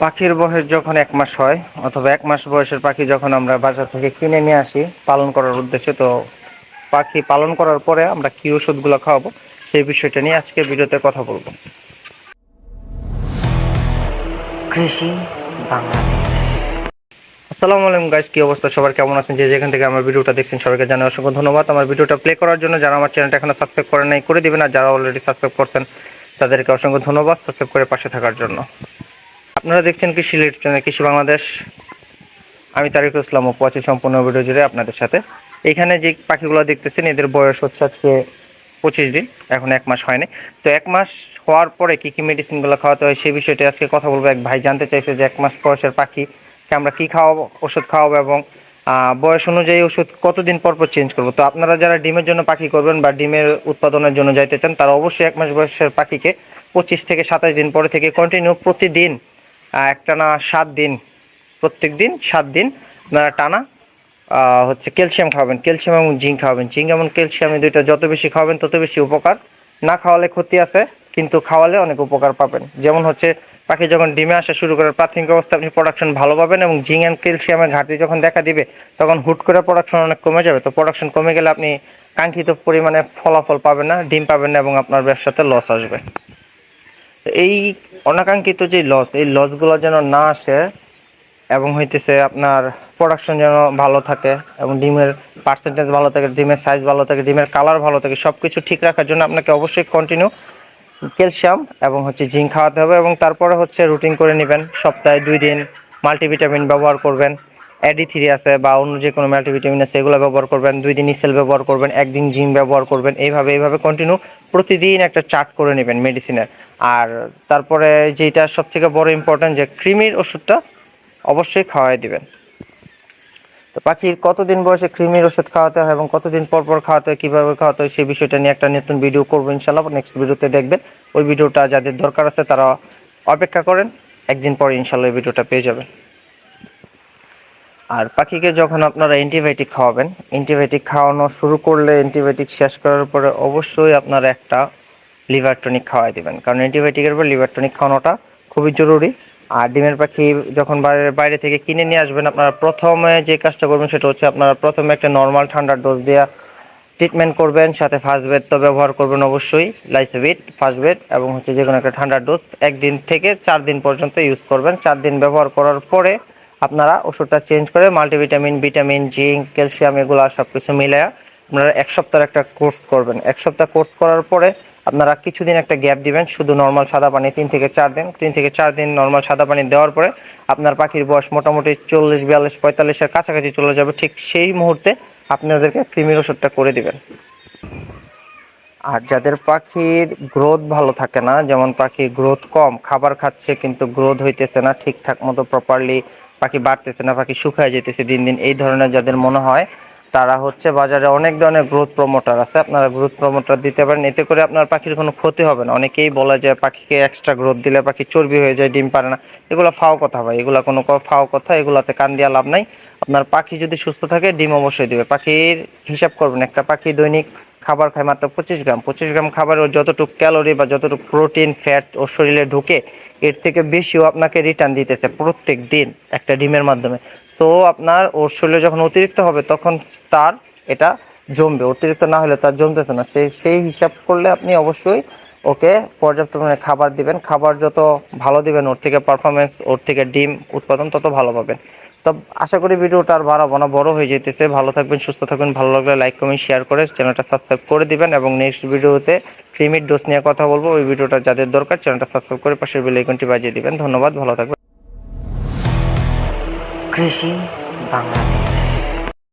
পাখির বয়স যখন এক মাস হয় অথবা এক মাস বয়সের পাখি যখন আমরা বাজার থেকে কিনে নিয়ে আসি পালন করার উদ্দেশ্যে তো পাখি পালন করার পরে আমরা কি ওষুধগুলো খাওয়াবো সেই বিষয়টা নিয়ে আজকে ভিডিওতে কথা বলব। কৃষি বাংলাদেশ। আসসালামু আলাইকুম গাইস কি অবস্থা? সবার কেমন আছেন? যে যেখান থেকে আমার ভিডিওটা দেখছেন সবাইকে জানাই অসংখ্য ধন্যবাদ। আমার ভিডিওটা প্লে করার জন্য যারা আমার চ্যানেলটা এখনও সাবস্ক্রাইব করেন নাই করে দিবেন। আর যারা অলরেডি সাবস্ক্রাইব করছেন তাদেরকে অসংখ্য ধন্যবাদ সাবস্ক্রাইব করে পাশে থাকার জন্য। আপনারা দেখছেন কৃষি লিড চ্যানেল কৃষি বাংলাদেশ। আমি তারিকুল ইসলাম ও পঁচিশ সম্পূর্ণ ভিডিও জুড়ে আপনাদের সাথে। এখানে যে পাখিগুলো দেখতেছেন, এদের বয়স হচ্ছে আজকে পঁচিশ দিন, এখন এক মাস হয়নি। তো এক মাস হওয়ার পরে কী কী মেডিসিনগুলো খাওয়াতে হয় সেই বিষয়টি আজকে কথা বলব। এক ভাই জানতে চাইছে যে এক মাস বয়সের পাখিকে আমরা কী খাওয়াবো, ওষুধ খাওয়াবো এবং বয়স অনুযায়ী ওষুধ কতদিন পর পর চেঞ্জ করব। তো আপনারা যারা ডিমের জন্য পাখি করবেন বা ডিমের উৎপাদনের জন্য যাইতে চান, তারা অবশ্যই এক মাস বয়সের পাখিকে পঁচিশ থেকে সাতাশ দিন পরে থেকে কন্টিনিউ প্রতিদিন একটানা সাত দিন, প্রত্যেক দিন সাত দিন আপনারা টানা হচ্ছে ক্যালসিয়াম খাওয়াবেন, ক্যালসিয়াম এবং জিঙ্ক খাওয়াবেন। জিঙ্ক এবং ক্যালসিয়াম দুইটা যত বেশি খাওয়াবেন তত বেশি উপকার। না খাওয়ালে ক্ষতি আছে, কিন্তু খাওয়ালে অনেক উপকার পাবেন। যেমন হচ্ছে, পাখি যখন ডিমে আসা শুরু করার প্রাথমিক অবস্থা আপনি প্রোডাকশন ভালো পাবেন এবং জিঙ্ক অ্যান্ড ক্যালসিয়ামের ঘাটতি যখন দেখা দিবে, তখন হুট করে প্রোডাকশন অনেক কমে যাবে। তো প্রোডাকশন কমে গেলে আপনি কাঙ্ক্ষিত পরিমাণে ফলাফল পাবেন না, ডিম পাবেন না এবং আপনার ব্যবসাতে লস আসবে। এই অনাকাঙ্ক্ষিত যে লস এই লসগুলো যেন না আসে এবং হইতেছে আপনার প্রোডাকশন যেন ভালো থাকে এবং ডিমের পার্সেন্টেজ ভালো থাকে, ডিমের সাইজ ভালো থাকে, ডিমের কালার ভালো থাকে সব কিছু ঠিক রাখার জন্য আপনাকে অবশ্যই কন্টিনিউ ক্যালসিয়াম এবং হচ্ছে জিঙ্ক খাওয়াতে হবে এবং তারপরে হচ্ছে রুটিন করে নেবেন। সপ্তাহে দুই দিন মাল্টিভিটামিন ব্যবহার করবেন অ্যাডি থ্রি আছে বা অন্য যে কোনো মাল্টিভিটামিন আছে, এগুলো ব্যবহার করবেন, দুই দিন ইসেল ব্যবহার করবেন, একদিন জিম ব্যবহার করবেন, এইভাবে এইভাবে কন্টিনিউ প্রতিদিন একটা চার্ট করে নেবেন মেডিসিনের। আর তারপরে যেটা সব থেকে বড় ইম্পর্টেন্ট যে কৃমির ওষুধটা অবশ্যই খাওয়াই দিবেন। তো পাখির কতদিন বয়সে কৃমির ওষুধ খাওয়াতে হয় এবং কতদিন পর পর খাওয়াতে হয়, কীভাবে খাওয়াতে হয় সেই বিষয়টা নিয়ে একটা নতুন ভিডিও করব ইনশাল্লাহ নেক্সট ভিডিওতে দেখবেন। ওই ভিডিওটা যাদের দরকার আছে তারা অপেক্ষা করেন। একদিন পরে ইনশাল্লাহ ভিডিওটা পেয়ে যাবেন। আর পাখিকে যখন আপনারা অ্যান্টিবায়োটিক খাওয়াবেন অ্যান্টিবায়োটিক খাওয়ানো শুরু করলে অ্যান্টিবায়োটিক শেষ করার পরে অবশ্যই আপনারা একটা লিভার টনিক খাওয়াই দিবেন। কারণ অ্যান্টিবায়োটিকের পর লিভার টনিক খাওয়ানোটা খুবই জরুরি। আর ডিমের পাখি যখন বাইরে বাইরে থেকে কিনে নিয়ে আসবেন, আপনারা প্রথমে যে কাজটা করবেন সেটা হচ্ছে আপনারা প্রথমে একটা নর্মাল ঠান্ডার ডোজ দেওয়া ট্রিটমেন্ট করবেন, সাথে ফার্স্ট বেড তো ব্যবহার করবেন অবশ্যই লাইসোভিট ফার্স্ট বেড এবং হচ্ছে যে কোনো একটা ঠান্ডার ডোজ একদিন থেকে চার দিন পর্যন্ত ইউজ করবেন। চার দিন ব্যবহার করার পরে আপনারা ওষুধটা চেঞ্জ করে মাল্টিভিটামিন, ভিটামিন, জিঙ্ক, ক্যালসিয়াম এগুলো সব কিছু মিলায়া আপনারা এক সপ্তাহের একটা কোর্স করবেন। এক সপ্তাহ কোর্স করার পরে আপনারা কিছুদিন একটা গ্যাপ দিবেন, শুধু নর্মাল সাদা পানি তিন থেকে চার দিন। তিন থেকে চার দিন নর্মাল সাদা পানি দেওয়ার পরে আপনার পাখির বয়স মোটামুটি চল্লিশ, বিয়াল্লিশ, পঁয়তাল্লিশের কাছাকাছি চলে যাবে। ঠিক সেই মুহূর্তে আপনাদেরকে কৃমির ওষুধটা করে দিবেন। আর যাদের পাখির গ্রোথ ভালো থাকে না, যেমন পাখির গ্রোথ কম, খাবার খাচ্ছে কিন্তু গ্রোথ হইতেছে না ঠিকঠাক মতো প্রপারলি পাখি বাড়তেছে না, পাখি শুকায় যেতেছে দিন দিন, এই ধরনের যাদের মনে হয়, তারা হচ্ছে বাজারে অনেক ধরনের গ্রোথ প্রমোটার আছে। আপনারা গ্রোথ প্রমোটার দিতে পারেন, এতে করে আপনার পাখির কোনো ক্ষতি হবে না। অনেকেই বলে যে পাখিকে এক্সট্রা গ্রোথ দিলে পাখি চর্বি হয়ে যায়, ডিম পারে না। এগুলো ফাও কথা ভাই, এগুলো কোনো ফাও কথা, এগুলাতে কান দিয়া লাভ নাই। আপনার পাখি যদি সুস্থ থাকে, ডিম অবশ্যই দিবে। পাখির হিসাব করবেন, একটা পাখি দৈনিক খাবার খায় মাত্র পঁচিশ গ্রাম। পঁচিশ গ্রাম খাবারে ওর যতটুকু ক্যালোরি বা যতটুকু প্রোটিন, ফ্যাট ওর শরীরে ঢুকে, এর থেকে বেশিও আপনাকে রিটার্ন দিতেছে প্রত্যেক দিন একটা ডিমের মাধ্যমে। তো আপনার ওর শরীরে যখন অতিরিক্ত হবে, তখন তার এটা জমবে। অতিরিক্ত না হলে তার জমতেছে না। সেই সেই হিসাব করলে আপনি অবশ্যই ওকে পর্যাপ্ত পরিমাণে খাবার দিবেন। খাবার যত ভালো দিবেন, ওর থেকে পারফরমেন্স ওর থেকে ডিম উৎপাদন তত ভালো পাবেন। তো আশা করি ভিডিওটা আর বাড়াবো না, বড় হয়ে যেতেছে। ভালো থাকবেন, সুস্থ থাকবেন, ভালো লাগলে লাইক কমেন্ট শেয়ার করে চ্যানেলটা সাবস্ক্রাইব করে দিবেন এবং নেক্সট ভিডিওতে ফ্রিমিট ডোজ নিয়ে কথা বলব। ওই ভিডিওটা যাদের দরকার চ্যানেলটা সাবস্ক্রাইব করে পাশের বেল আইকনটি বাজিয়ে দিবেন। ধন্যবাদ, ভালো থাকবেন। কৃষি বাংলাদেশ।